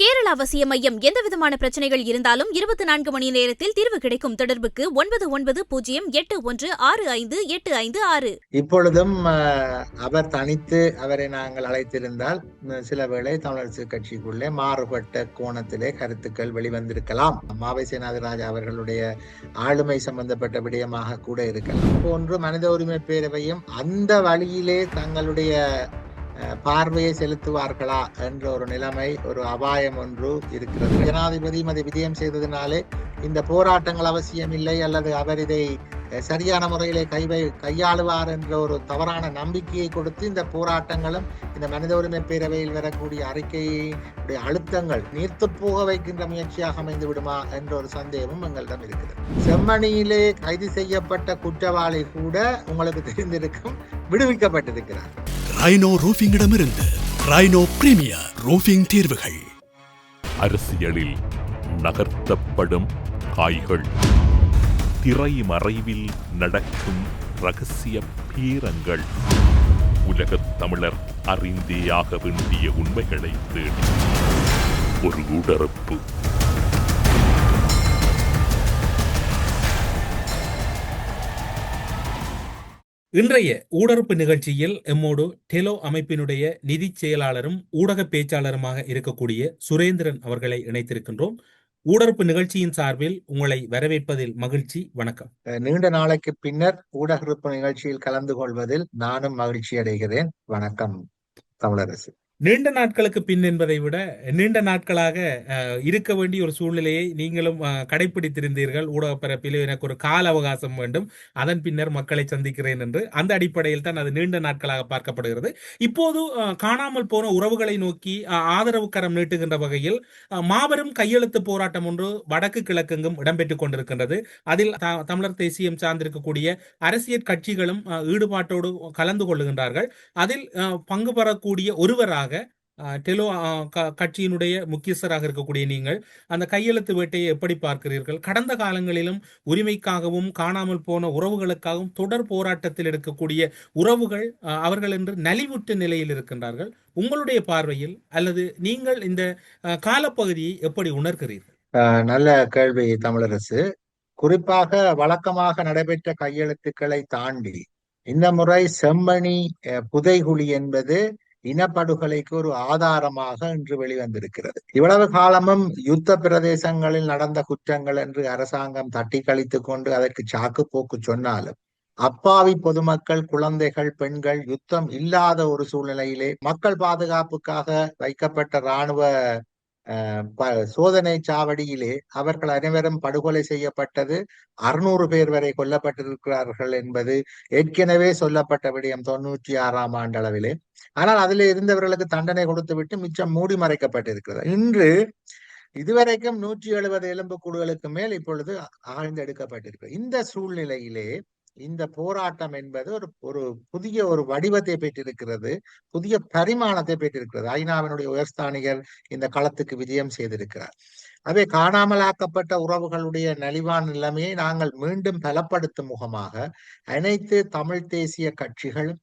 கேரள அவசிய மையம் எந்தவிதமான பிரச்சனைகள் இருந்தாலும் இருபத்தி நான்கு மணி நேரத்தில் தீர்வு கிடைக்கும் தொடர்புக்கு ஒன்பது ஒன்பது பூஜ்ஜியம் எட்டு ஒன்று ஆறு ஐந்து எட்டு ஐந்து ஆறு. இப்பொழுதும் அவர் தனித்து அவரை நாங்கள் அழைத்திருந்தால் சில வேளை தமிழரசு கட்சிக்குள்ளே மாறுபட்ட கோணத்திலே கருத்துக்கள் வெளிவந்திருக்கலாம். மாவை சேனாதிராஜா அவர்களுடைய ஆளுமை சம்பந்தப்பட்ட விடயமாக கூட இருக்கலாம். போன்று மனித உரிமை பேரவையும் அந்த வழியிலே தங்களுடைய பார்வையை செலுத்துவார்களா என்ற ஒரு நிலைமை ஒரு அபாயம் ஒன்று இருக்கிறது. ஜனாதிபதியும் அதை விஜயம் செய்ததினாலே இந்த போராட்டங்கள் அவசியம் இல்லை அல்லது அவர் இதை சரியான முறையிலே கைவை கையாளுவார் என்ற ஒரு தவறான நம்பிக்கையை கொடுத்து இந்த போராட்டங்களும் இந்த மனித உரிமை பேரவையில் வரக்கூடிய அறிக்கையுடைய அழுத்தங்கள் நீர்த்து போக வைக்கின்ற முயற்சியாக அமைந்து விடுமா என்ற ஒரு சந்தேகமும் எங்களிடம் இருக்கிறது. செம்மணியிலே கைது செய்யப்பட்ட குற்றவாளி கூட உங்களுக்கு தெரிந்திருக்கும் விடுவிக்கப்பட்டிருக்கிறார். ரைனோ ரூஃபிங்கிடமிருந்து ரைனோ பிரீமியர் ரூஃபிங் தீர்வுகள். அரசியலில் நகர்த்தப்படும் காய்கள். திரை மறைவில் நடக்கும் ரகசிய பீரங்கள். உலகத் தமிழர் அறிந்தேயாக வேண்டிய உண்மைகளை தேடி. ஒரு உடறுப்பு இன்றைய ஊடறுப்பு நிகழ்ச்சியில் எம்மோடு டெலோ அமைப்பினுடைய நிதி செயலாளரும் ஊடக பேச்சாளருமாக இருக்கக்கூடிய சுரேந்திரன் அவர்களை இணைத்திருக்கின்றோம். ஊடறுப்பு நிகழ்ச்சியின் சார்பில் உங்களை வரவேற்பதில் மகிழ்ச்சி வணக்கம். அஹ் நீண்ட நாளைக்கு பின்னர் ஊடகறுப்பு நிகழ்ச்சியில் கலந்து கொள்வதில் நானும் மகிழ்ச்சி அடைகிறேன் வணக்கம் தமிழரசு. நீண்ட நாட்களுக்கு பின் என்பதை விட நீண்ட நாட்களாக இருக்க வேண்டிய ஒரு சூழ்நிலையை நீங்களும் கடைபிடித்திருந்தீர்கள் கடைப்பிடித்திருந்தீர்கள். ஊடக எனக்கு ஒரு கால அவகாசம் வேண்டும். அதன் பின்னர் மக்களை சந்திக்கிறேன் என்று. அந்த அடிப்படையில் தான் அது நீண்ட நாட்களாக பார்க்கப்படுகிறது. இப்போது காணாமல் போன உறவுகளை நோக்கி ஆதரவு கரம் நீட்டுகின்ற வகையில் மாபெரும் கையெழுத்து போராட்டம் ஒன்று வடக்கு கிழக்கெங்கும் இடம்பெற்றுக் கொண்டிருக்கின்றது. அதில் த- தமிழர் தேசியம் சார்ந்திருக்கக்கூடிய அரசியல் கட்சிகளும் ஈடுபாட்டோடு கலந்து கொள்ளுகின்றார்கள். அதில் பங்கு பெறக்கூடிய ஒருவராக டெலோ கட்சியினுடைய முக்கியஸ்தராக இருக்கக்கூடிய நீங்கள் அந்த கையெழுத்து வேட்டையை எப்படி பார்க்கிறீர்கள்? கடந்த காலங்களிலும் உரிமைக்காகவும் காணாமல் போன உறவுகளுக்காகவும் தொடர் போராட்டத்தில் இருக்கக்கூடிய உறவுகள் அவர்கள் என்று நலிவுற்ற நிலையில் இருக்கின்றார்கள். உங்களுடைய பார்வையில் அல்லது நீங்கள் இந்த காலப்பகுதியை எப்படி உணர்கிறீர்கள்? நல்ல கேள்வி தமிழரசு. குறிப்பாக வழக்கமாக நடைபெற்ற கையெழுத்துக்களை தாண்டி இந்த முறை செம்மணி அஹ், புதைகுழி என்பது இனப்படுகொலைக்கு ஒரு ஆதாரமாக இன்று வெளிவந்திருக்கிறது. இவ்வளவு காலமும் யுத்த பிரதேசங்களில் நடந்த குற்றங்கள் என்று அரசாங்கம் தட்டி கழித்துக் கொண்டு அதற்கு சாக்கு போக்கு சொன்னாலும் அப்பாவி பொதுமக்கள் குழந்தைகள் பெண்கள் யுத்தம் இல்லாத ஒரு சூழ்நிலையிலே மக்கள் பாதுகாப்புக்காக வைக்கப்பட்ட இராணுவ சோதனை சாவடியிலே அவர்கள் அனைவரும் படுகொலை செய்யப்பட்டது. அறுநூறு பேர் வரை கொல்லப்பட்டிருக்கிறார்கள் என்பது ஏற்கனவே சொல்லப்பட்ட விடயம் தொண்ணூற்றி ஆறாம் ஆண்டளவிலே. ஆனால் அதில் இருந்தவர்களுக்கு தண்டனை கொடுத்துவிட்டு மிச்சம் மூடி மறைக்கப்பட்டிருக்கிறது. இன்று இதுவரைக்கும் நூற்றி எழுபது எலும்புக்கூடுகளுக்கு மேல் இப்பொழுது ஆழ்ந்தெடுக்கப்பட்டிருக்கிறது இந்த சூழ்நிலையிலே இந்த போராட்டம் என்பது ஒரு ஒரு புதிய ஒரு வடிவத்தை பெற்றிருக்கிறது புதிய பரிமாணத்தை பெற்றிருக்கிறது. ஐநாவினுடைய உயர்ஸ்தானிகர் இந்த களத்துக்கு விஜயம் செய்திருக்கிறார். அவை காணாமலாக்கப்பட்ட உறவுகளுடைய நலிவான நிலைமையை நாங்கள் மீண்டும் பலப்படுத்தும் முகமாக அனைத்து தமிழ் தேசிய கட்சிகளும்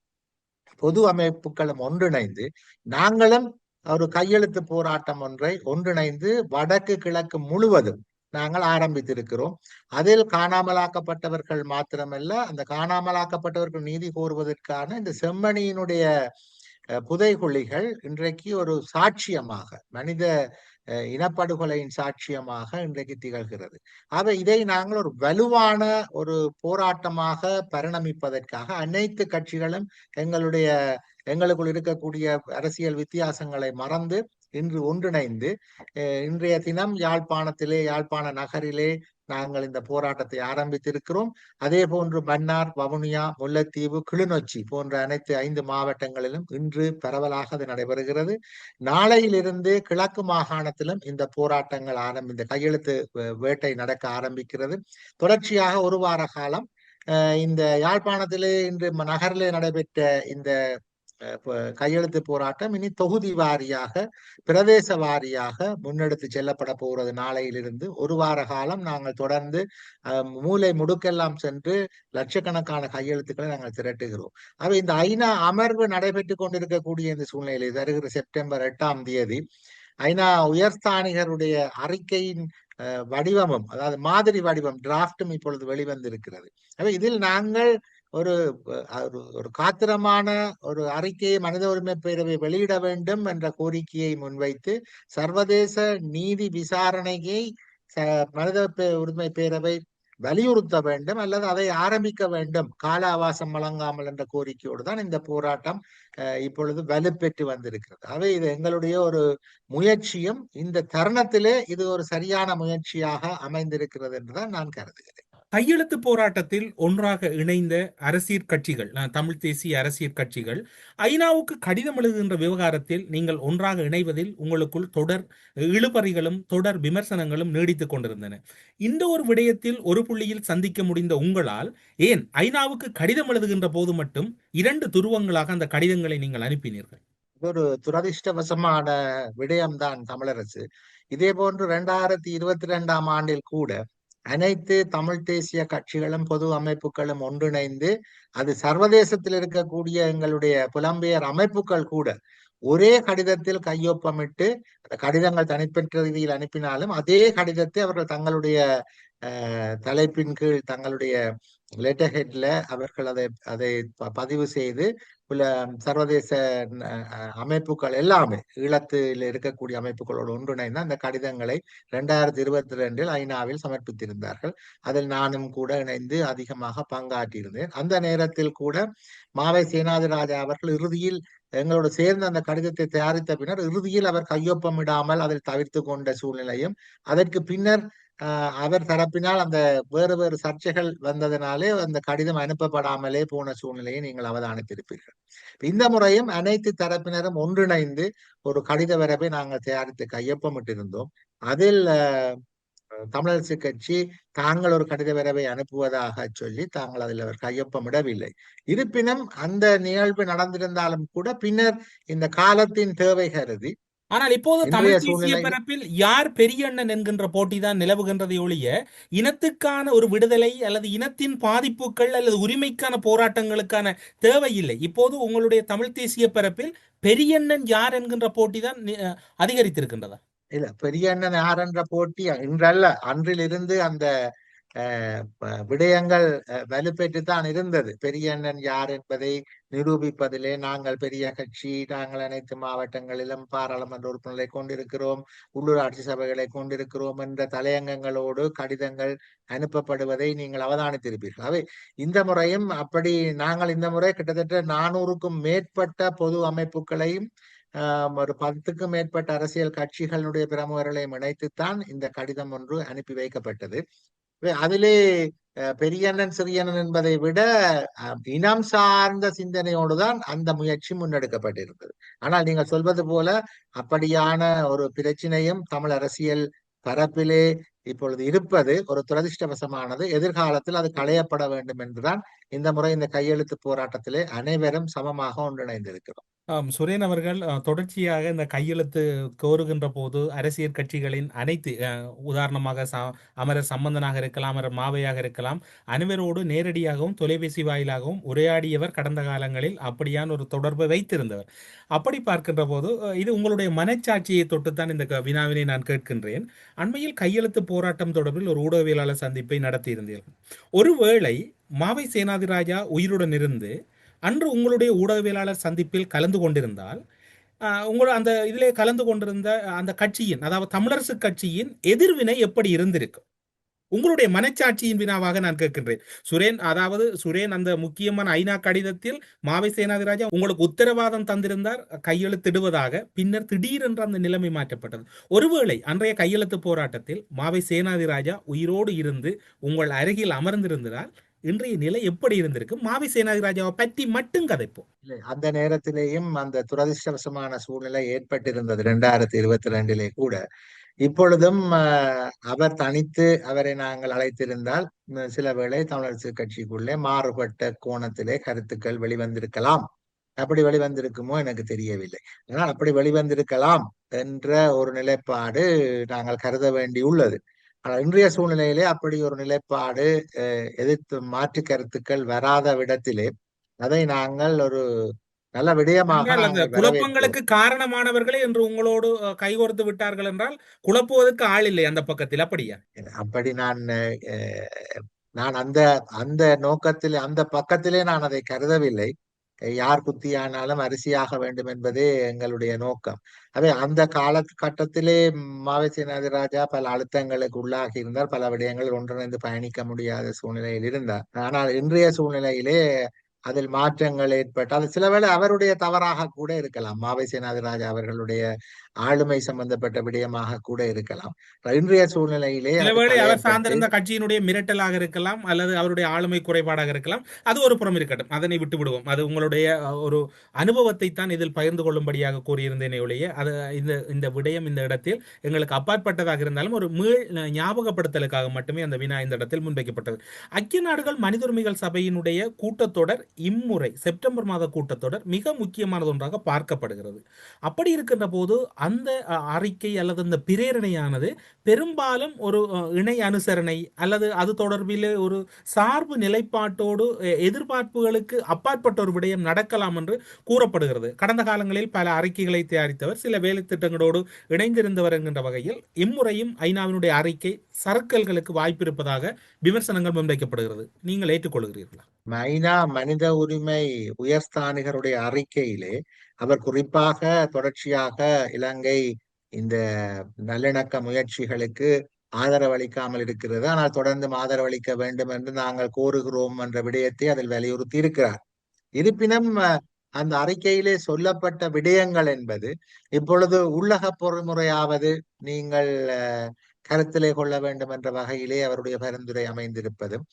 பொது அமைப்புகளும் ஒன்றிணைந்து நாங்களும் ஒரு கையெழுத்து போராட்டம் ஒன்றை ஒன்றிணைந்து வடக்கு கிழக்கு முழுவதும் நாங்கள் ஆரம்பித்திருக்கிறோம். அதில் காணாமலாக்கப்பட்டவர்கள் மாத்திரமல்ல அந்த காணாமலாக்கப்பட்டவர்கள் நீதி கோருவதற்கான இந்த செம்மணியினுடைய புதைகுழிகள் இன்றைக்கு ஒரு சாட்சியமாக மனித அஹ், இனப்படுகொலையின் சாட்சியமாக இன்றைக்கு திகழ்கிறது. ஆக இதை நாங்கள் ஒரு வலுவான ஒரு போராட்டமாக பரிணமிப்பதற்காக அனைத்து கட்சிகளும் எங்களுடைய எங்களுக்குள் இருக்கக்கூடிய அரசியல் வித்தியாசங்களை மறந்து இன்று ஒன்றிணைந்து அஹ், இன்றைய தினம் யாழ்ப்பாணத்திலே யாழ்ப்பாண நகரிலே நாங்கள் இந்த போராட்டத்தை ஆரம்பித்திருக்கிறோம். அதே போன்று மன்னார் வவுனியா முல்லைத்தீவு கிளிநொச்சி போன்ற அனைத்து ஐந்து மாவட்டங்களிலும் இன்று பரவலாக அது நடைபெறுகிறது. நாளையிலிருந்து கிழக்கு மாகாணத்திலும் இந்த போராட்டங்கள் ஆரம்பி இந்த கையெழுத்து வேட்டை நடக்க ஆரம்பிக்கிறது. தொடர்ச்சியாக ஒரு வார காலம் அஹ், இந்த யாழ்ப்பாணத்திலே இன்று நகரிலே நடைபெற்ற இந்த கையெழுத்து போராட்டம் இனி தொகுதி வாரியாக பிரதேச வாரியாக முன்னெடுத்து செல்லப்பட போகிறது நாளையிலிருந்து. ஒரு வார காலம் நாங்கள் தொடர்ந்து அஹ், மூலை முடுக்கெல்லாம் சென்று லட்சக்கணக்கான கையெழுத்துக்களை நாங்கள் திரட்டுகிறோம். ஆக இந்த ஐநா அமர்வு நடைபெற்றுக் கொண்டிருக்கக்கூடிய இந்த சூழ்நிலையில் வருகிற செப்டம்பர் எட்டாம் தேதி ஐநா உயர்ஸ்தானிகருடைய அறிக்கையின் வடிவமும் அதாவது மாதிரி வடிவம் டிராப்டும் இப்பொழுது வெளிவந்திருக்கிறது. இதில் நாங்கள் ஒரு ஒரு காத்திரமான ஒரு அறிக்கையை மனித உரிமை பேரவை வெளியிட வேண்டும் என்ற கோரிக்கையை முன்வைத்து சர்வதேச நீதி விசாரணையை மனித உரிமை பேரவை வலியுறுத்த வேண்டும் அல்லது அதை ஆரம்பிக்க வேண்டும். கால அவகாசம் வழங்காமல் என்ற கோரிக்கையோடு தான் இந்த போராட்டம் அஹ், இப்பொழுது வலுப்பெற்று வந்திருக்கிறது. அவை இது எங்களுடைய ஒரு முயற்சியும் இந்த தருணத்திலே இது ஒரு சரியான முயற்சியாக அமைந்திருக்கிறது என்றுதான் நான் கருதுகிறேன். கையெழுத்து போராட்டத்தில் ஒன்றாக இணைந்த அரசியல் கட்சிகள் அஹ், தமிழ் தேசிய அரசியல் கட்சிகள் ஐநாவுக்கு கடிதம் எழுதுகின்ற விவகாரத்தில் நீங்கள் ஒன்றாக இணைவதில் உங்களுக்குள் தொடர் இழுபறிகளும் தொடர் விமர்சனங்களும் நீடித்துக் கொண்டிருந்தன. இந்த ஒரு விடயத்தில் ஒரு புள்ளியில் சந்திக்க முடிந்த உங்களால் ஏன் ஐநாவுக்கு கடிதம் எழுதுகின்ற போது மட்டும் இரண்டு துருவங்களாக அந்த கடிதங்களை நீங்கள் அனுப்பினீர்கள்? ஒரு துரதிர்ஷ்டவசமான விடயம்தான் தமிழரசு. இதே போன்று இரண்டாயிரத்தி இருபத்தி ரெண்டாம் ஆண்டில் கூட அனைத்து தமிழ் தேசிய கட்சிகளும் பொது அமைப்புகளும் ஒன்றிணைந்து அது சர்வதேசத்தில் இருக்கக்கூடிய எங்களுடைய புலம்பெயர் அமைப்புகள் கூட ஒரே கடிதத்தில் கையொப்பமிட்டு அந்த கடிதங்கள் தனிப்பெற்ற ரீதியில் அனுப்பினாலும் அதே கடிதத்தை அவர்கள் தங்களுடைய அஹ், தலைப்பின் கீழ் தங்களுடைய லெட்டர் ஹெட்ல அவர்கள் அதை அதை பதிவு செய்து உள்ள சர்வதேச அமைப்புகள் எல்லாமே ஈழத்தில் இருக்கக்கூடிய அமைப்புகளோடு ஒன்றிணைந்து அந்த கடிதங்களை இரண்டாயிரத்தி இருபத்தி ரெண்டில் ஐநாவில் சமர்ப்பித்திருந்தார்கள். அதில் நானும் கூட இணைந்து அதிகமாக பங்காற்றியிருந்தேன். அந்த நேரத்தில் கூட மாவை சேனாதிராஜா அவர்கள் இறுதியில் எங்களோடு சேர்ந்து அந்த கடிதத்தை தயாரித்த பின்னர் இறுதியில் அவர் கையொப்பமிடாமல் அதில் தவிர்த்து கொண்ட சூழ்நிலையும் அதற்கு பின்னர் அவர் தரப்பினால் அந்த வேறு வேறு சர்ச்சைகள் வந்ததினாலே அந்த கடிதம் அனுப்பப்படாமலே போன சூழ்நிலையை நீங்கள் அவதானித்திருப்பீர்கள். இந்த முறையும் அனைத்து தரப்பினரும் ஒன்றிணைந்து ஒரு கடித வரப்பை நாங்கள் தயாரித்து கையொப்பமிட்டிருந்தோம். அதில் தமிழரசு கட்சி தாங்கள் ஒரு கடித வரவை அனுப்புவதாக சொல்லி தாங்கள் அதில் அவர் கையொப்பமிடவில்லை. இருப்பினும் அந்த நிகழ்வு நடந்திருந்தாலும் கூட பின்னர் இந்த காலத்தின் தேவை கருதி ஆனால் இப்போது தமிழ் தேசிய பரப்பில் யார் பெரியண்ணன் என்கின்ற போட்டிதான் நிலவுகின்றதை ஒழிய இனத்துக்கான ஒரு விடுதலை அல்லது இனத்தின் பாதிப்புகள் அல்லது உரிமைக்கான போராட்டங்களுக்கான தேவை இல்லை இப்போது உங்களுடைய தமிழ் தேசிய பரப்பில் பெரியண்ணன் யார் என்கின்ற போட்டிதான் அதிகரித்திருக்கின்றதா? இல்ல பெரிய அண்ணன் யார் என்ற போட்டி இன்றல்ல. அன்றிலிருந்து அந்த விடயங்கள் அஹ், வலுப்பெற்றுத்தான் இருந்தது. பெரிய அண்ணன் யார் என்பதை நிரூபிப்பதிலே நாங்கள் பெரிய கட்சி நாங்கள் அனைத்து மாவட்டங்களிலும் பாராளுமன்ற உறுப்பினர்களை கொண்டிருக்கிறோம் உள்ளூராட்சி சபைகளை கொண்டிருக்கிறோம் என்ற தலையங்கங்களோடு கடிதங்கள் அனுப்பப்படுவதை நீங்கள் அவதானித்திருப்பீர்கள். அவை இந்த முறையும் அப்படி நாங்கள் இந்த முறை கிட்டத்தட்ட நானூறுக்கும் மேற்பட்ட பொது அமைப்புகளையும் ஆஹ் ஒரு பத்துக்கும் மேற்பட்ட அரசியல் கட்சிகளுடைய பிரமுகர்களையும் இணைத்துத்தான் இந்த கடிதம் ஒன்று அனுப்பி வைக்கப்பட்டது. அதிலே அஹ், பெரியண்ணன் சிறியண்ணன் என்பதை விட இனம் சார்ந்த சிந்தனையோடுதான் அந்த முயற்சி முன்னெடுக்கப்பட்டிருந்தது. ஆனால் நீங்கள் சொல்வது போல அப்படியான ஒரு பிரச்சனையும் தமிழ் அரசியல் பரப்பிலே இப்பொழுது இருப்பது ஒரு துரதிருஷ்டவசமானது. எதிர்காலத்தில் அது களையப்பட வேண்டும் என்றுதான் இந்த முறை இந்த கையெழுத்து போராட்டத்திலே அனைவரும் சமமாக ஒன்றிணைந்திருக்கிறோம். ஆம், சுரேன் அவர்கள் அஹ், தொடர்ச்சியாக இந்த கையெழுத்து கோருகின்ற போது அரசியல் கட்சிகளின் அனைத்து அஹ், உதாரணமாக ச அமரர் சம்பந்தனாக இருக்கலாம் அமரர் மாவையாக இருக்கலாம் அனைவரோடு நேரடியாகவும் தொலைபேசி வாயிலாகவும் உரையாடியவர் கடந்த காலங்களில் அப்படியான ஒரு தொடர்பை வைத்திருந்தவர். அப்படி பார்க்கின்ற போது அஹ், இது உங்களுடைய மனச்சாட்சியை தொட்டுத்தான் இந்த க- வினாவினை நான் கேட்கின்றேன். அண்மையில் கையெழுத்து போராட்டம் தொடர்பில் ஒரு ஊடகவியலாளர் சந்திப்பை நடத்தியிருந்தீர்கள். ஒருவேளை மாவை சேனாதிராஜா உயிருடன் இருந்து அன்று உங்களுடைய ஊடகவியலாளர் சந்திப்பில் கலந்து கொண்டிருந்தால் உங்களோட அந்த இதிலே கலந்து கொண்டிருந்த அந்த கட்சியின் அதாவது தமிழரசு கட்சியின் எதிர்வினை எப்படி இருந்திருக்கும்? உங்களுடைய மனச்சாட்சியின் வினாவாக நான் கேட்கின்றேன். சுரேன் அதாவது சுரேன் அந்த முக்கியமான ஐநா கடிதத்தில் மாவை சேனாதிராஜா உங்களுக்கு உத்தரவாதம் தந்திருந்தார் கையெழுத்திடுவதாக பின்னர் திடீரென்று அந்த நிலைமை மாற்றப்பட்டது. ஒருவேளை அன்றைய கையெழுத்து போராட்டத்தில் மாவை சேனாதிராஜா உயிரோடு இருந்து உங்கள் அருகில் அமர்ந்திருந்தால் இன்றைய நிலை எப்படி இருந்திருக்கு? மாவி சேனாதிராஜாவை பற்றி மட்டும் கதைப்போம். அந்த நேரத்திலேயும் அந்த துரதிருஷ்டவசமான சூழ்நிலை ஏற்பட்டிருந்தது இரண்டாயிரத்தி இருபத்தி ரெண்டிலே கூட. இப்பொழுதும் அவர் தனித்து அவரை நாங்கள் அழைத்திருந்தால் சில வேளை தமிழரசு கட்சிக்குள்ளே மாறுபட்ட கோணத்திலே கருத்துக்கள் வெளிவந்திருக்கலாம். அப்படி வெளிவந்திருக்குமோ எனக்கு தெரியவில்லை. ஆனால் அப்படி வெளிவந்திருக்கலாம் என்ற ஒரு நிலைப்பாடு நாங்கள் கருத வேண்டியுள்ளது. ஆனால் இன்றைய சூழ்நிலையிலே அப்படி ஒரு நிலைப்பாடு எதிர்த்து மாற்று கருத்துக்கள் வராத விடத்திலே அதை நாங்கள் ஒரு நல்ல விடயமாக குழப்பங்களுக்கு காரணமானவர்களே என்று உங்களோடு கைகோர்த்து விட்டார்கள் என்றால் குழப்புவதற்கு ஆள் இல்லை அந்த பக்கத்தில் அப்படியா. அப்படி நான் நான் அந்த அந்த நோக்கத்தில் அந்த பக்கத்திலே நான் அதை கருதவில்லை யார் குத்தியானாலும் அரிசியாக வேண்டும் என்பதே எங்களுடைய நோக்கம். அதே அந்த காலகட்டத்திலே மாவை சேனாதிராஜா பல அழுத்தங்களுக்கு உள்ளாகி இருந்தார். பல விடயங்கள் ஒன்றிணைந்து பயணிக்க முடியாத சூழ்நிலையில் இருந்தார். ஆனால் இன்றைய சூழ்நிலையிலே அதில் மாற்றங்கள் ஏற்பட்டால் சிலவேளை அவருடைய தவறாக கூட இருக்கலாம். மாவை சேனாதிராஜா அவர்களுடைய ஆளுமை சம்பந்தப்பட்ட விடயமாக கூட இருக்கலாம். இன்றைய சூழ்நிலையிலே அவர் சார்ந்திருந்த கட்சியினுடைய மிரட்டலாக இருக்கலாம் அல்லது அவருடைய ஆளுமை குறைபாடாக இருக்கலாம். அது ஒரு புறம் இருக்கட்டும். அதனை விட்டு விடுவோம் அது உங்களுடைய ஒரு அனுபவத்தை தான் இதில் பகிர்ந்து கொள்ளும்படியாக கூறியிருந்தேனே ஒழிய அது இந்த இந்த விடயம் இந்த இடத்தில் எங்களுக்கு அப்பாற்பட்டதாக இருந்தாலும் ஒரு மீள் ஞாபகப்படுத்தலுக்காக மட்டுமே அந்த வினா இந்த இடத்தில் முன்வைக்கப்பட்டது. ஐக்கிய நாடுகள் மனித உரிமைகள் சபையினுடைய கூட்டத்தொடர் இம்முறை செப்டம்பர் மாத கூட்டத்தொடர் மிக முக்கியமானது ஒன்றாக பார்க்கப்படுகிறது. அப்படி இருக்கின்ற போது அந்த அறிக்கை அல்லது அந்த பிரேரணையானது பெரும்பாலும் ஒரு இணை அனுசரணை அல்லது அது தொடர்பில் ஒரு சார்பு நிலைப்பாட்டோடு எதிர்பார்ப்புகளுக்கு அப்பாற்பட்ட ஒரு விடயம் நடக்கலாம் என்று கூறப்படுகிறது. கடந்த காலங்களில் பல அறிக்கைகளை தயாரித்தவர் சில வேலை திட்டங்களோடு இணைந்திருந்தவர் என்கின்ற வகையில் இம்முறையும் ஐநாவினுடைய அறிக்கை சறுக்கல்களுக்கு வாய்ப்பு இருப்பதாக விமர்சனங்கள் முன்வைக்கப்படுகிறது. நீங்கள் ஏற்றுக்கொள்கிறீர்களா? ஐநா மனித உரிமை உயர்ஸ்தானிகருடைய அறிக்கையிலே அவர் குறிப்பாக தொடர்ச்சியாக இலங்கை இந்த நல்லிணக்க முயற்சிகளுக்கு ஆதரவளிக்காமல் இருக்கிறது. ஆனால் தொடர்ந்து ஆதரவளிக்க வேண்டும் என்று நாங்கள் கோருகிறோம் என்ற விடயத்தை அதில் வலியுறுத்தி இருக்கிறார் இருப்பினும் அந்த அறிக்கையிலே சொல்லப்பட்ட விடயங்கள் என்பது இப்பொழுது உள்ளக பொறிமுறையாவது நீங்கள் கருத்திலே கொள்ள வேண்டும் என்ற வகையிலே அவருடைய பரிந்துரை அமைந்திருப்பதும்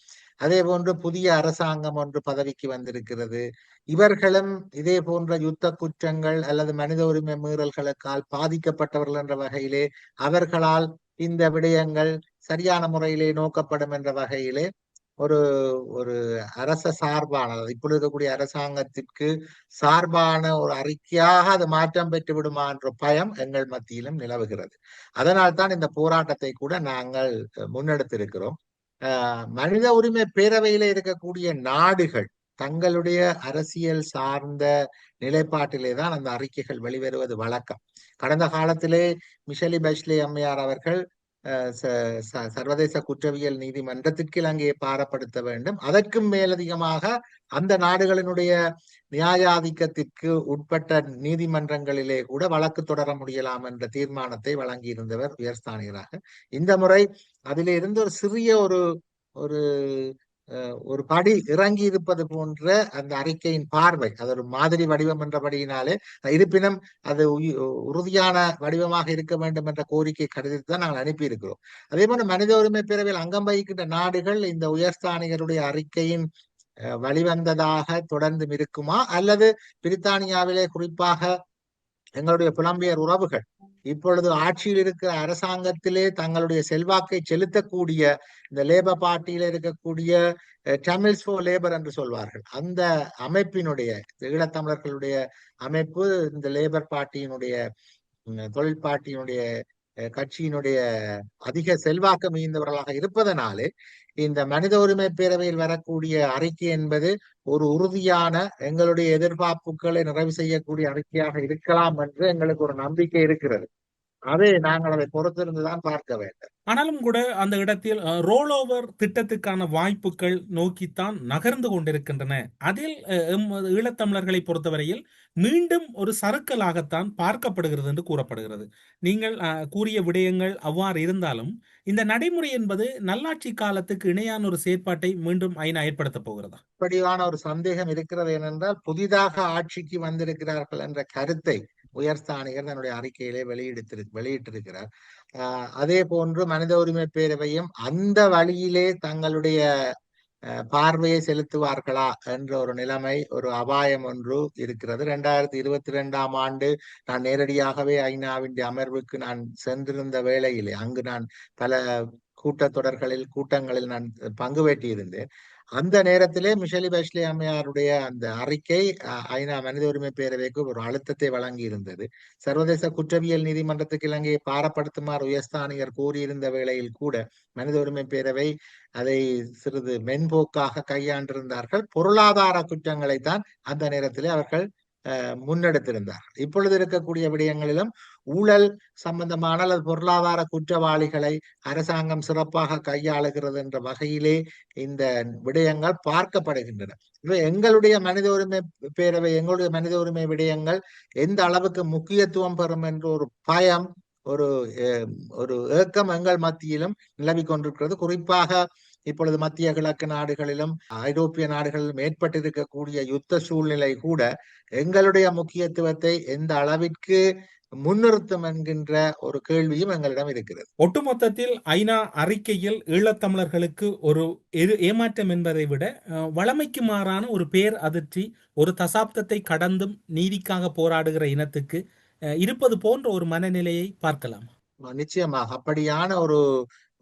அதே போன்று புதிய அரசாங்கம் ஒன்று பதவிக்கு வந்திருக்கிறது. இவர்களும் இதே போன்ற யுத்த குற்றங்கள் அல்லது மனித உரிமை மீறல்களுக்கால் பாதிக்கப்பட்டவர்கள் என்ற வகையிலே அவர்களால் இந்த விடயங்கள் சரியான முறையிலே நோக்கப்படும் என்ற வகையிலே ஒரு ஒரு அரச சார்பான இப்பொழுது இருக்கக்கூடிய அரசாங்கத்திற்கு சார்பான ஒரு அறிக்கையாக அது மாற்றம் பெற்று விடுமா என்ற பயம் எங்கள் மத்தியிலும் நிலவுகிறது. அதனால் தான் இந்த போராட்டத்தை கூட நாங்கள் முன்னெடுத்திருக்கிறோம். ஆஹ் மனித உரிமை பேரவையில இருக்கக்கூடிய நாடுகள் தங்களுடைய அரசியல் சார்ந்த நிலைப்பாட்டிலே தான் அந்த அறிக்கைகள் வெளிவருவது வழக்கம். கடந்த காலத்திலே மிஷலி பஷ்லே அம்மையார் அவர்கள் சர்வதேச குற்றவியல் நீதிமன்றத்திற்கு இலங்கையை பாரப்படுத்த வேண்டும். அதற்கும் மேலதிகமாக அந்த நாடுகளினுடைய நியாயாதிக்கத்திற்கு உட்பட்ட நீதிமன்றங்களிலே கூட வழக்கு தொடர முடியலாம் என்ற தீர்மானத்தை வழங்கியிருந்தவர் உயர்ஸ்தானிகராக இந்த முறை அதிலே இருந்து ஒரு சிறிய ஒரு ஒரு ஒரு படி இறங்கி இருப்பது போன்ற அந்த அறிக்கையின் பார்வை அது ஒரு மாதிரி வடிவம் என்றபடியினாலே இருப்பினும் அது உறுதியான வடிவமாக இருக்க வேண்டும் என்ற கோரிக்கை கடிதத்தை தான் நாங்கள் அனுப்பியிருக்கிறோம். அதே போல மனித உரிமை பேரவையில் அங்கம் வகிக்கின்ற நாடுகள் இந்த உயர்ஸ்தானிகருடைய அறிக்கையின் அஹ், வழிவந்ததாக தொடர்ந்து இருக்குமா? அல்லது பிரித்தானியாவிலே குறிப்பாக எங்களுடைய புலம்பெயர் உறவுகள் இப்பொழுது ஆட்சியில் இருக்கிற அரசாங்கத்திலே தங்களுடைய செல்வாக்கை செலுத்தக்கூடிய இந்த லேபர் பார்ட்டியில இருக்கக்கூடிய தமிழ்ஸ் ஃபோர் லேபர் என்று சொல்வார்கள். அந்த அமைப்பினுடைய ஈழத்தமிழர்களுடைய அமைப்பு இந்த லேபர் பார்ட்டியினுடைய உம், தொழில் பார்ட்டியினுடைய கட்சியினுடைய அதிக செல்வாக்கு மிகுந்தவர்களாக இருப்பதனாலே இந்த மனித உரிமை பேரவையில் வரக்கூடிய அறிக்கை என்பது ஒரு உறுதியான எங்களுடைய எதிர்பார்ப்புகளை நிறைவு செய்யக்கூடிய அறிக்கையாக இருக்கலாம் என்று எங்களுக்கு ஒரு நம்பிக்கை இருக்கிறது. அதை நாங்கள் அதை பொறுத்திருந்துதான் பார்க்க வேண்டும். ஆனாலும் கூட அந்த இடத்தில் ரோல் ஓவர் திட்டத்துக்கான வாய்ப்புகள் நோக்கித்தான் நகர்ந்து கொண்டிருக்கின்றன. அதில் ஈழத்தமிழர்களை பொறுத்தவரையில் மீண்டும் ஒரு சறுக்கலாகத்தான் பார்க்கப்படுகிறது என்று கூறப்படுகிறது. நீங்கள் அஹ், கூறிய விடயங்கள் அவ்வாறு இருந்தாலும் இந்த நடைமுறை என்பது நல்லாட்சி காலத்துக்கு இணையான ஒரு செயற்பாட்டை மீண்டும் ஐநா ஏற்படுத்தப் போகிறதா? இப்படியான ஒரு சந்தேகம் இருக்கிறது ஏனென்றால் புதிதாக ஆட்சிக்கு வந்திருக்கிறார்கள் என்ற கருத்தை உயர்ஸ்தானிகர் தன்னுடைய அறிக்கையிலே வெளியிடுத்திரு வெளியிட்டிருக்கிறார். ஆஹ் அதே போன்று மனித உரிமை பேரவையும் அந்த வழியிலே தங்களுடைய அஹ், பார்வையை செலுத்துவார்களா என்ற ஒரு நிலைமை ஒரு அபாயம் ஒன்று இருக்கிறது. ரெண்டாயிரத்தி இருபத்தி ரெண்டாம் ஆண்டு நான் நேரடியாகவே ஐநாவின் அமர்வுக்கு நான் சென்றிருந்த வேளையிலே அங்கு நான் பல கூட்டத்தொடர்களில் கூட்டங்களில் நான் பங்கு பெற்றிருந்தேன். அந்த நேரத்திலே மிஷலி பஷ்லி அம்மையாருடைய அந்த அறிக்கை ஐநா மனித உரிமை பேரவைக்கு ஒரு அழுத்தத்தை வழங்கி இருந்தது சர்வதேச குற்றவியல் நீதிமன்றத்துக்கு இலங்கையை பாரப்படுத்துமாறு உயர்ஸ்தானிகர் கூறியிருந்த வேளையில் கூட மனித உரிமை பேரவை அதை சிறிது மென்போக்காக கையாண்டிருந்தார்கள். பொருளாதார குற்றங்களைத்தான் அந்த நேரத்திலே அவர்கள் அஹ், முன்னெடுத்திருந்தார் இப்பொழுது இருக்கக்கூடிய விடயங்களிலும் ஊழல் சம்பந்தமான அல்லது பொருளாதார குற்றவாளிகளை அரசாங்கம் சிறப்பாக கையாளுகிறது என்ற வகையிலே இந்த விடயங்கள் பார்க்கப்படுகின்றன. எனவே எங்களுடைய மனித உரிமை பேரவை எங்களுடைய மனித உரிமை விடயங்கள் எந்த அளவுக்கு முக்கியத்துவம் பெறும் என்ற ஒரு பயம் ஒரு ஒரு ஏக்கம் எங்கள் மத்தியிலும் நிலவிக் கொண்டிருக்கிறது. குறிப்பாக இப்பொழுது மத்திய கிழக்கு நாடுகளிலும் ஐரோப்பிய நாடுகளிலும் ஏற்பட்டிருக்கக்கூடிய யுத்த சூழ்நிலை கூட எங்களுடைய முக்கியத்துவத்தை எந்த அளவிற்கு முன்னிறுத்தும் என்கின்ற ஒரு கேள்வியும் எங்களிடம் இருக்கிறது. ஒட்டுமொத்தத்தில் ஐநா அறிக்கையில் ஈழத்தமிழர்களுக்கு ஒரு ஏமாற்றம் என்பதை விட அஹ், வழமைக்கு மாறான ஒரு பேர் அதிர்ச்சி ஒரு தசாப்தத்தை கடந்தும் நீதிக்காக போராடுகிற இனத்துக்கு இருப்பது போன்ற ஒரு மனநிலையை பார்க்கலாம். நிச்சயமாக அப்படியான ஒரு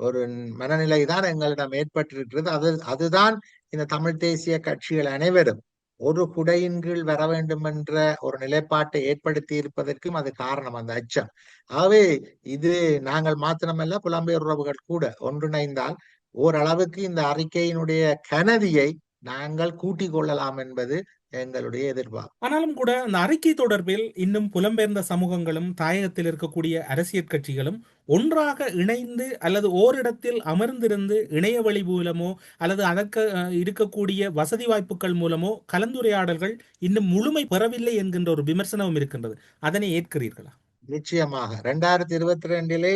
ஒரு மனநிலை தான் எங்களிடம் ஏற்பட்டிருக்கிறது. அது அதுதான் இந்த தமிழ் தேசிய கட்சிகள் அனைவரும் ஒரு குடையின் கீழ் வர வேண்டும் என்ற ஒரு நிலைப்பாட்டை ஏற்படுத்தி இருப்பதற்கும் அது காரணம் அந்த அச்சம். ஆகவே இது நாங்கள் மாத்திரமல்ல புலம்பெயர் உறவுகள் கூட ஒன்றிணைந்தால் ஓரளவுக்கு இந்த அறிக்கையினுடைய கனதியை நாங்கள் கூட்டிக் கொள்ளலாம் என்பது எங்களுடைய எதிர்பார்ப்பு. ஆனாலும் கூட அந்த அறிக்கை தொடர்பில் இன்னும் புலம்பெயர்ந்த சமூகங்களும் தாயகத்தில் இருக்கக்கூடிய அரசியல் கட்சிகளும் ஒன்றாக இணைந்து அல்லது ஓரிடத்தில் அமர்ந்திருந்து இணைய வழி மூலமோ அல்லது அதற்கு இருக்கக்கூடிய வசதி வாய்ப்புகள் மூலமோ கலந்துரையாடல்கள் இன்னும் முழுமை பெறவில்லை என்கின்ற ஒரு விமர்சனமும் இருக்கின்றது. அதனை ஏற்கிறீர்களா? நிச்சயமாக. ரெண்டாயிரத்தி இருபத்தி ரெண்டிலே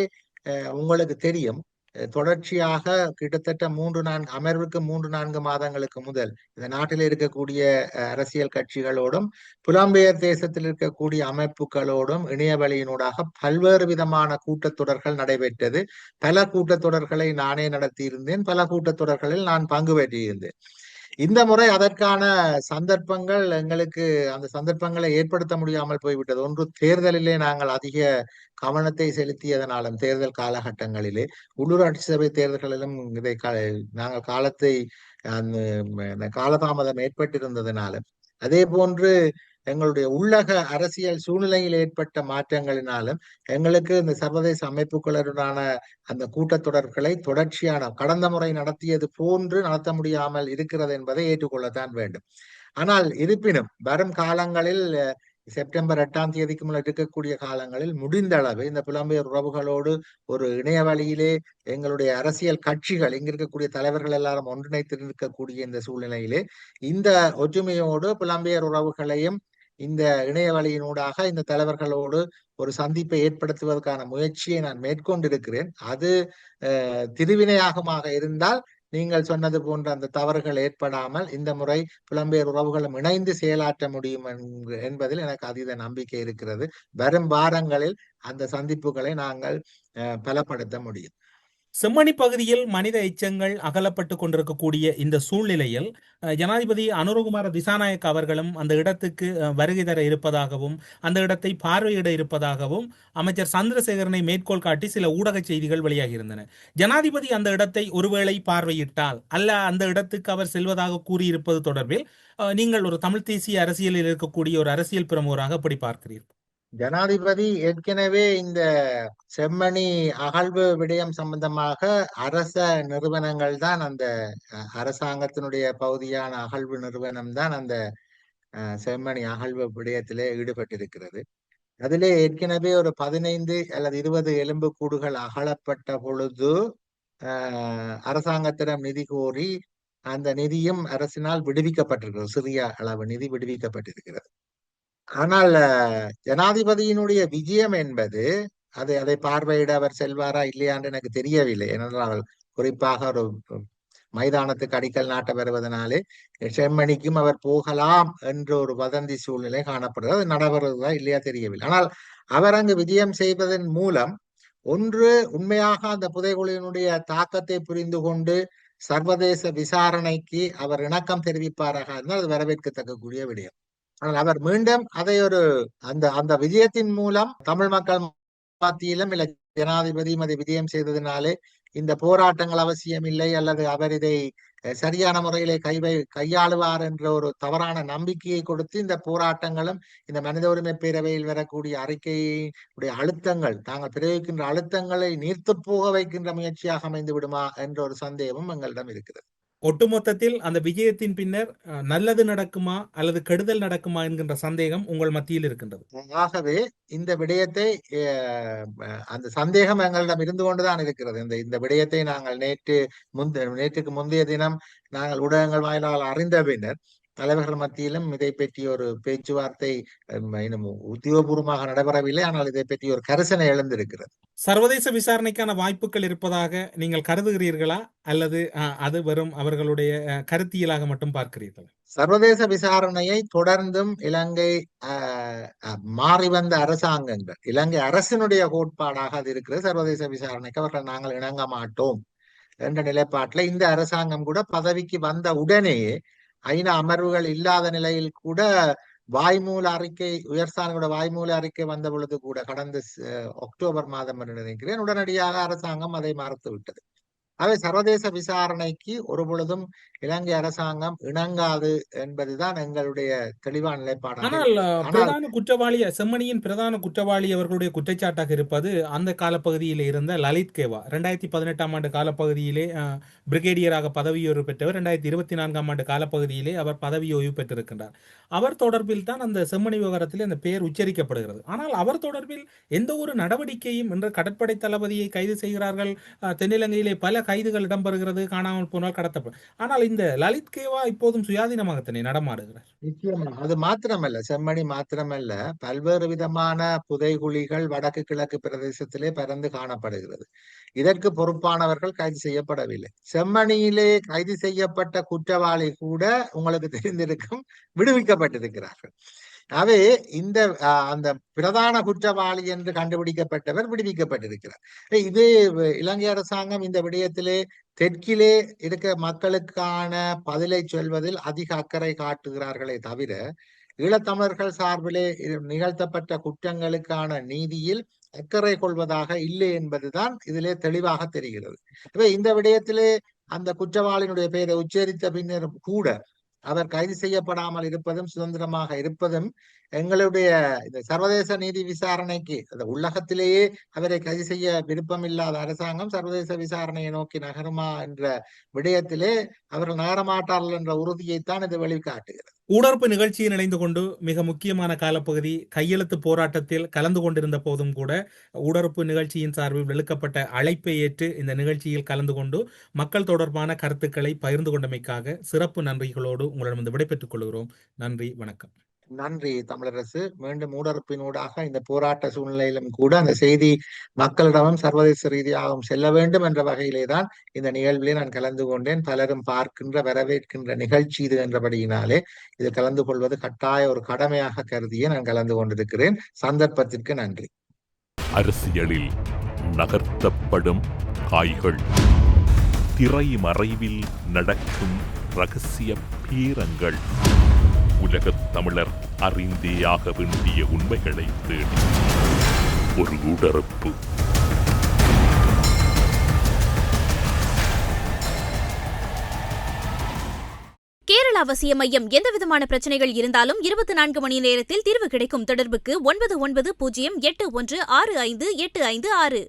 உங்களுக்கு தெரியும். தொடர்ச்சியாக கிட்டத்தட்ட மூன்று நான்கு அமர்வுக்கு மூன்று நான்கு மாதங்களுக்கு முதல் இந்த நாட்டில் இருக்கக்கூடிய அஹ், அரசியல் கட்சிகளோடும் புலம்பெயர் தேசத்தில் இருக்கக்கூடிய அமைப்புகளோடும் இணையவழியினூடாக பல்வேறு விதமான கூட்டத்தொடர்கள் நடைபெற்றது. பல கூட்டத்தொடர்களை நானே நடத்தியிருந்தேன். பல கூட்டத்தொடர்களில் நான் பங்கு பெற்றிருந்தேன். இந்த முறை அதற்கான சந்தர்ப்பங்கள் எங்களுக்கு அந்த சந்தர்ப்பங்களை ஏற்படுத்த முடியாமல் போய்விட்டது. ஒன்று தேர்தலிலே நாங்கள் அதிக கவனத்தை செலுத்தியதனாலும் தேர்தல் காலகட்டங்களிலே உள்ளூராட்சி சபை தேர்தல்களிலும் இதை நாங்கள் காலத்தை அந்த காலதாமதம் ஏற்பட்டிருந்ததனாலும். அதே போன்று எங்களுடைய உள்ளக அரசியல் சூழ்நிலையில் ஏற்பட்ட மாற்றங்களினாலும் எங்களுக்கு இந்த சர்வதேச அமைப்புகளுடனான அந்த கூட்டத்தொடர்களை தொடர்ச்சியான கடந்த முறை நடத்தியது போன்று நடத்த முடியாமல் இருக்கிறது என்பதை ஏற்றுக்கொள்ளத்தான் வேண்டும். ஆனால் இருப்பினும் வரும் காலங்களில் செப்டம்பர் எட்டாம் தேதிக்கு முன்னர் இருக்கக்கூடிய காலங்களில் முடிந்த அளவு இந்த புலம்பெயர் உறவுகளோடு ஒரு இணைய வழியிலே எங்களுடைய அரசியல் கட்சிகள் இங்க இருக்கக்கூடிய தலைவர்கள் எல்லாரும் ஒன்றிணைத்திருக்கக்கூடிய இந்த சூழ்நிலையிலே இந்த ஒற்றுமையோடு புலம்பெயர் உறவுகளையும் இந்த இணைய வழியினூடாக இந்த தலைவர்களோடு ஒரு சந்திப்பை ஏற்படுத்துவதற்கான முயற்சியை நான் மேற்கொண்டிருக்கிறேன். அது அஹ், திருவினையாகமாக இருந்தால் நீங்கள் சொன்னது போன்ற அந்த தவறுகள் ஏற்படாமல் இந்த முறை புலம்பெயர் உறவுகளும் இணைந்து செயலாற்ற முடியும் என்பதில் எனக்கு அதீத நம்பிக்கை இருக்கிறது. வரும் வாரங்களில் அந்த சந்திப்புகளை நாங்கள் அஹ், பலப்படுத்த முடியும். செம்மணி பகுதியில் மனித எச்சங்கள் அகலப்பட்டு கொண்டிருக்கக்கூடிய இந்த சூழ்நிலையில் ஜனாதிபதி அனுரகுமார திசாநாயக் அவர்களும் அந்த இடத்துக்கு வருகை தர இருப்பதாகவும் அந்த இடத்தை பார்வையிட இருப்பதாகவும் அமைச்சர் சந்திரசேகரனை மேற்கோள் காட்டி சில ஊடக செய்திகள் வெளியாகி இருந்தன ஜனாதிபதி அந்த இடத்தை ஒருவேளை பார்வையிட்டால் அல்ல அந்த இடத்துக்கு அவர் செல்வதாக கூறியிருப்பது தொடர்பில் நீங்கள் ஒரு தமிழ் தேசிய அரசியலில் இருக்கக்கூடிய ஒரு அரசியல் பிரமுகராக எப்படி பார்க்கிறீர்கள். ஜனாதிபதி ஏற்கனவே இந்த செம்மணி அகழ்வு விடயம் சம்பந்தமாக அரச நிறுவனங்கள் தான் அந்த அரசாங்கத்தினுடைய பகுதியான அகழ்வு நிறுவனம் தான் அந்த அஹ், செம்மணி அகழ்வு விடயத்திலே ஈடுபட்டிருக்கிறது. அதிலே ஏற்கனவே ஒரு பதினைந்து அல்லது இருபது எலும்புக்கூடுகள் அகழப்பட்ட பொழுது அரசாங்கத்திடம் நிதி கோரி அந்த நிதியும் அரசினால் விடுவிக்கப்பட்டிருக்கிறது. சிறிய அளவு நிதி விடுவிக்கப்பட்டிருக்கிறது. ஆனால் ஜனாதிபதியினுடைய விஜயம் என்பது அதை அதை பார்வையிட அவர் செல்வாரா இல்லையான்னு எனக்கு தெரியவில்லை. ஏனென்றால் குறிப்பாக ஒரு மைதானத்துக்கு அடிக்கல் நாட்ட வருவதனாலே செம்மணிக்கும் அவர் போகலாம் என்ற ஒரு வதந்தி சூழ்நிலை காணப்படுகிறது அது நடைபெறுவதா இல்லையா தெரியவில்லை. ஆனால் அவர் அங்கு விஜயம் செய்வதன் மூலம் ஒன்று உண்மையாக அந்த புதைகுழியினுடைய தாக்கத்தை புரிந்து கொண்டு சர்வதேச விசாரணைக்கு அவர் இணக்கம் தெரிவிப்பாராக இருந்தால் அது வரவேற்கத்தக்க கூடிய விடயம். ஆனால் அவர் மீண்டும் அதை ஒரு அந்த அந்த விஜயத்தின் மூலம் தமிழ் மக்கள் மத்தியிலும் இல்ல ஜனாதிபதியும் அதை விஜயம் செய்ததினாலே இந்த போராட்டங்கள் அவசியம் இல்லை அல்லது அவர் இதை சரியான முறையிலே கைவை கையாளுவார் என்ற ஒரு தவறான நம்பிக்கையை கொடுத்து இந்த போராட்டங்களும் இந்த மனித உரிமை பேரவையில் வரக்கூடிய அறிக்கையுடைய அழுத்தங்கள் தாங்கள் பிரயோகிக்கின்ற அழுத்தங்களை நீர்த்து போக வைக்கின்ற முயற்சியாக அமைந்து விடுமா என்ற ஒரு சந்தேகமும் எங்களிடம் இருக்கிறது. ஒட்டுமொத்தத்தில் அந்த விஜயத்தின் பின்னர் அஹ், நல்லது நடக்குமா அல்லது கெடுதல் நடக்குமா என்கின்ற சந்தேகம் உங்கள் மத்தியில் இருக்கின்றது. ஆகவே இந்த விடயத்தை அஹ், அந்த சந்தேகம் எங்களிடம் இருந்து கொண்டுதான் இருக்கிறது. இந்த இந்த விடயத்தை நாங்கள் நேற்று முந்த நேற்றுக்கு முந்தைய தினம் நாங்கள் ஊடகங்கள் வாயிலால் அறிந்த பின்னர் தலைவர்கள் மத்தியிலும் இதை பற்றி ஒரு பேச்சுவார்த்தை இன்னும் உத்தியோகபூர்வமாக நடைபெறவில்லை. ஆனால் இதை பற்றி ஒரு கரிசனை எழுந்திருக்கிறது. சர்வதேச விசாரணைக்கான வாய்ப்புகள் இருப்பதாக நீங்கள் கருதுகிறீர்களா? அல்லது அது வெறும் அவர்களுடைய கருத்தியலாக மட்டும் பார்க்கிறீர்களா? சர்வதேச விசாரணையை தொடர்ந்தும் இலங்கை மாறி வந்த அரசாங்கங்கள் இலங்கை அரசினுடைய கோட்பாடாக அது இருக்கிறது. சர்வதேச விசாரணைக்கு அவர்கள் நாங்கள் இணங்க மாட்டோம் என்ற நிலைப்பாட்டில் இந்த அரசாங்கம் கூட பதவிக்கு வந்த உடனேயே ஐநா அமர்வுகள் இல்லாத நிலையில் கூட வாய்மூல அறிக்கை உயர்ஸ்தானோட வாய்மூல அறிக்கை வந்த பொழுது கூட கடந்த அக்டோபர் மாதம் என்று நினைக்கிறேன் உடனடியாக அரசாங்கம் அதை மறுத்து விட்டது அவை சர்வதேச விசாரணைக்கு ஒரு பொழுதும் இலங்கை அரசாங்கம் இணங்காது என்பதுதான் எங்களுடைய தெளிவான நிலைப்பாடாக ஆனால் பிரதான குற்றவாளி செம்மணியின் பிரதான குற்றவாளி அவர்களுடைய குற்றச்சாட்டாக இருப்பது அந்த காலப்பகுதியில் இருந்த லலித் கேவா. ரெண்டாயிரத்தி பதினெட்டாம் ஆண்டு காலப்பகுதியிலே பிரிகேடியராக பதவி உயர்வு பெற்றவர். ரெண்டாயிரத்தி இருபத்தி நான்காம் ஆண்டு காலப்பகுதியிலே அவர் பதவி ஓய்வு பெற்றிருக்கின்றார். அவர் தொடர்பில் தான் அந்த செம்மணி விவகாரத்தில் அந்த பெயர் உச்சரிக்கப்படுகிறது. ஆனால் அவர் தொடர்பில் எந்த ஒரு நடவடிக்கையும் இன்று கடற்படை தளபதியை கைது செய்கிறார்கள் தென்னிலங்கையிலே பல கைதுகள் இடம்பெறுகிறது காணாமல் போனால் கடத்தப்படும் ஆனால் இந்த லலித் கேவா இப்போதும் சுயாதீனமாகத்தானே நடமாடுகிறார்? நிச்சயமா. அது மாத்திரமல்ல செம்மணி மாத்திரமல்ல. பல்வேறு விதமான புதைகுழிகள் வடக்கு கிழக்கு பிரதேசத்திலே பறந்து காணப்படுகிறது. இதற்கு பொறுப்பானவர்கள் கைது செய்யப்படவில்லை. செம்மணியிலே கைது செய்யப்பட்ட குற்றவாளி கூட உங்களுக்கு தெரிந்திருக்கும் விடுவிக்கப்பட்டிருக்கிறார்கள். அவே இந்த அந்த பிரதான குற்றவாளி என்று கண்டுபிடிக்கப்பட்டவர் விடுவிக்கப்பட்டிருக்கிறார். இது இலங்கை அரசாங்கம் இந்த விடயத்திலே தெற்கிலே இருக்க மக்களுக்கான பதிலை சொல்வதில் அதிக அக்கறை காட்டுகிறார்களே தவிர ஈழத்தமிழர்கள் சார்பிலே நிகழ்த்தப்பட்ட குற்றங்களுக்கான நீதியில் அக்கறை கொள்வதாக இல்லை என்பதுதான் இதிலே தெளிவாக தெரிகிறது. இந்த விடயத்திலே அந்த குற்றவாளியினுடைய பெயரை உச்சரித்த பின்னரும் கூட அவர் கைது செய்யப்படாமல் இருப்பதும் சுதந்திரமாக இருப்பதும் எங்களுடைய இந்த சர்வதேச நீதி விசாரணைக்கு அந்த உள்ளகத்திலேயே அவரை கைது செய்ய விருப்பமில்லாத அரசாங்கம் சர்வதேச விசாரணையை நோக்கி நகருமா என்ற விடயத்திலே அவர்கள் நகரமாட்டார்கள் என்ற உறுதியைத்தான் இது வெளிக்காட்டுகிறது ஊடறுப்பு நிகழ்ச்சியில் இணைந்து கொண்டு மிக முக்கியமான காலப்பகுதி கையெழுத்து போராட்டத்தில் கலந்து கொண்டிருந்த போதும் கூட ஊடறுப்பு நிகழ்ச்சியின் சார்பில் விழுக்கப்பட்ட அழைப்பை ஏற்று இந்த நிகழ்ச்சியில் கலந்து கொண்டு மக்கள் தொடர்பான கருத்துக்களை பகிர்ந்து கொண்டமைக்காக சிறப்பு நன்றிகளோடு உங்களிடம் விடைபெற்றுக் கொள்கிறோம். நன்றி வணக்கம். நன்றி தமிழரசு. மீண்டும் ஊடறுப்பினூடாக இந்த போராட்ட சூழ்நிலையிலும் கூட அந்த செய்தி மக்களிடமும் சர்வதேச ரீதியாகவும் செல்ல வேண்டும் என்ற வகையிலே தான் இந்த நிகழ்விலே நான் கலந்து கொண்டேன். பலரும் பார்க்கின்ற வரவேற்கின்ற நிகழ்ச்சி இது என்றபடியினாலே இது கலந்து கொள்வது கட்டாய ஒரு கடமையாக கருதியே நான் கலந்து கொண்டிருக்கிறேன். சந்தர்ப்பத்திற்கு நன்றி. அரசியலில் நகர்த்தப்படும் காய்கள். திரை மறைவில் நடக்கும் ரகசிய பீரங்கள். உலகத் தமிழர் அறிந்தேயாக வேண்டிய உண்மைகளை தேடி. ஒரு உடறுப்பு கேரள அவசிய மையம் எந்தவிதமான பிரச்சனைகள் இருந்தாலும் இருபத்தி நான்கு மணி நேரத்தில் தீர்வு கிடைக்கும் தொடர்புக்கு ஒன்பது ஒன்பது பூஜ்ஜியம் எட்டு ஒன்று ஆறு ஐந்து எட்டு ஐந்து ஆறு.